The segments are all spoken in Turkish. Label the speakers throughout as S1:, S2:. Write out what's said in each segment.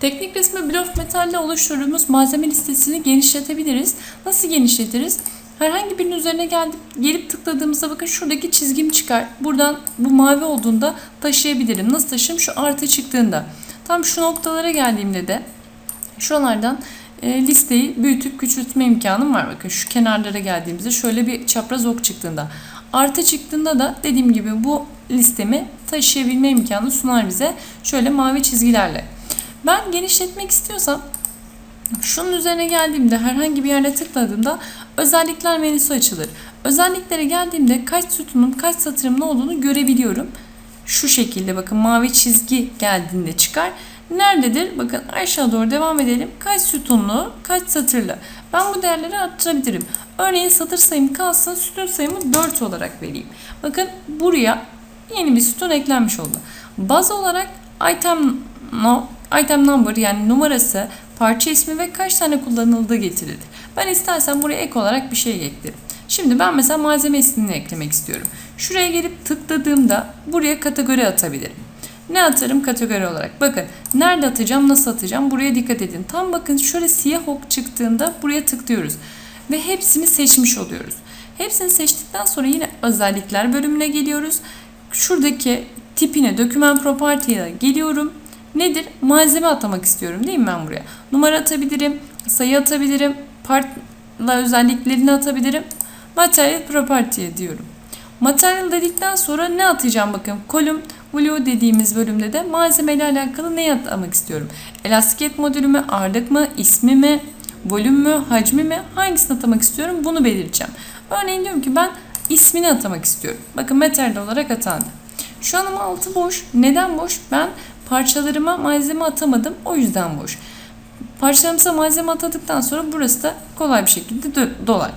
S1: Teknik resmi Bluff Metal'le oluşturduğumuz malzeme listesini genişletebiliriz. Nasıl genişletiriz? Herhangi birinin üzerine gelip, gelip tıkladığımızda bakın şuradaki çizgim çıkar. Buradan bu mavi olduğunda taşıyabilirim. Nasıl taşırım? Şu artı çıktığında. Tam şu noktalara geldiğimde de şuralardan e, listeyi büyütüp küçültme imkanım var. Bakın şu kenarlara geldiğimizde şöyle bir çapraz ok çıktığında. Artı çıktığında da dediğim gibi bu listemi taşıyabilme imkanı sunar bize. Şöyle mavi çizgilerle. Ben genişletmek istiyorsam şunun üzerine geldiğimde herhangi bir yerde tıkladığımda özellikler menüsü açılır. Özelliklere geldiğimde kaç sütunun kaç satırın ne olduğunu görebiliyorum. Şu şekilde bakın mavi çizgi geldiğinde çıkar. Nerededir? Bakın aşağı doğru devam edelim. Kaç sütunlu, kaç satırlı. Ben bu değerleri arttırabilirim. Örneğin satır sayım kalsın, sütun sayımı 4 olarak vereyim. Bakın buraya yeni bir sütun eklenmiş oldu. Baz olarak item no, item number yani numarası, parça ismi ve kaç tane kullanıldığı getirildi. Ben istersen buraya ek olarak bir şey eklerim. Şimdi ben mesela malzeme ismini eklemek istiyorum. Şuraya gelip tıkladığımda buraya kategori atabilirim. Ne atarım kategori olarak? Bakın nerede atacağım, nasıl atacağım? Buraya dikkat edin. Tam bakın şöyle siyah ok çıktığında buraya tıklıyoruz. Ve hepsini seçmiş oluyoruz. Hepsini seçtikten sonra yine özellikler bölümüne geliyoruz. Şuradaki tipine, doküman property'ye geliyorum. Nedir? Malzeme atamak istiyorum değil mi ben buraya? Numara atabilirim, sayı atabilirim, partla özelliklerini atabilirim. Material property'ye diyorum. Material dedikten sonra ne atacağım bakın. Kolum Blue dediğimiz bölümde de malzeme ile alakalı ne atamak istiyorum. Elastiket modülü mü, ağırlık mı, ismi mi, volüm mü, hacmi mi hangisini atamak istiyorum bunu belirteceğim. Örneğin diyorum ki ben ismini atamak istiyorum. Bakın materyal olarak atandı. Şu an ama altı boş. Neden boş? Ben parçalarıma malzeme atamadım. O yüzden boş. Parçalarımıza malzeme atadıktan sonra burası da kolay bir şekilde dolar.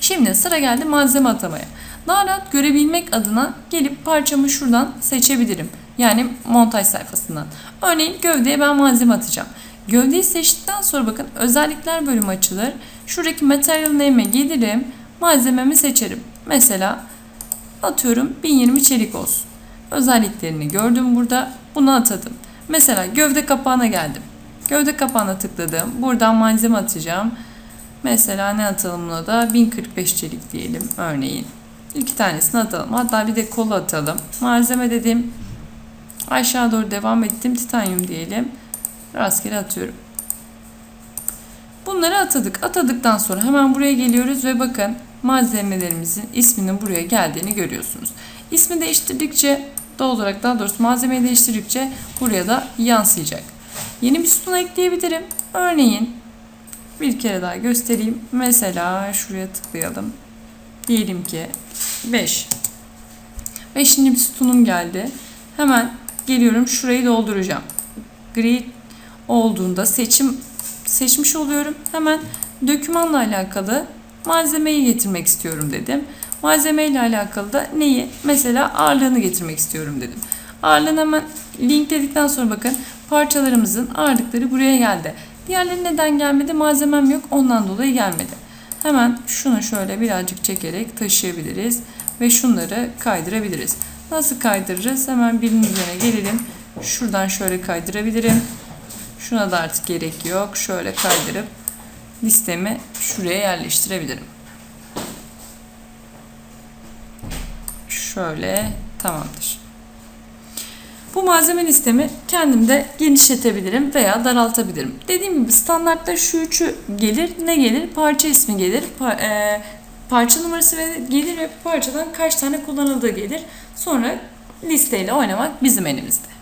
S1: Şimdi sıra geldi malzeme atamaya. Daha rahat görebilmek adına gelip parçamı şuradan seçebilirim. Yani montaj sayfasından. Örneğin gövdeye ben malzeme atacağım. Gövdeyi seçtikten sonra bakın özellikler bölümü açılır. Şuradaki material name'e gelirim. Malzememi seçerim. Mesela atıyorum 1020 çelik olsun. Özelliklerini gördüm burada. Bunu atadım. Mesela gövde kapağına geldim. Gövde kapağına tıkladım. Buradan malzeme atacağım. Mesela ne atalım buna da 1045 çelik diyelim örneğin. İki tanesini atalım. Hatta bir de kolu atalım. Malzeme dedim. Aşağı doğru devam ettim. Titanyum diyelim. Rastgele atıyorum. Bunları atadık. Atadıktan sonra hemen buraya geliyoruz ve bakın malzemelerimizin isminin buraya geldiğini görüyorsunuz. İsmi değiştirdikçe doğal olarak daha doğrusu malzemeyi değiştirdikçe buraya da yansıyacak. Yeni bir sütun ekleyebilirim. Örneğin bir kere daha göstereyim. Mesela şuraya tıklayalım. Diyelim ki 5. 5. bir sütunum geldi. Hemen geliyorum şurayı dolduracağım. Gri olduğunda seçim seçmiş oluyorum. Hemen dokümanla alakalı malzemeyi getirmek istiyorum dedim. Malzeme ile alakalı da neyi? Mesela ağırlığını getirmek istiyorum dedim. Ağırlığını hemen linkledikten sonra bakın parçalarımızın ağırlıkları buraya geldi. Diğerleri neden gelmedi? Malzemem yok ondan dolayı gelmedi. Hemen şunu şöyle birazcık çekerek taşıyabiliriz ve şunları kaydırabiliriz. Nasıl kaydırırız? Hemen birinin üzerine gelelim. Şuradan şöyle kaydırabilirim. Şuna da artık gerek yok. Şöyle kaydırıp listemi şuraya yerleştirebilirim. Şöyle tamamdır. Bu malzeme listemi kendim de genişletebilirim veya daraltabilirim. Dediğim gibi standartta şu üçü gelir. Ne gelir? Parça ismi gelir. Pa- e, parça numarası gelir ve parçadan kaç tane kullanıldığı gelir. Sonra listeyle oynamak bizim elimizde.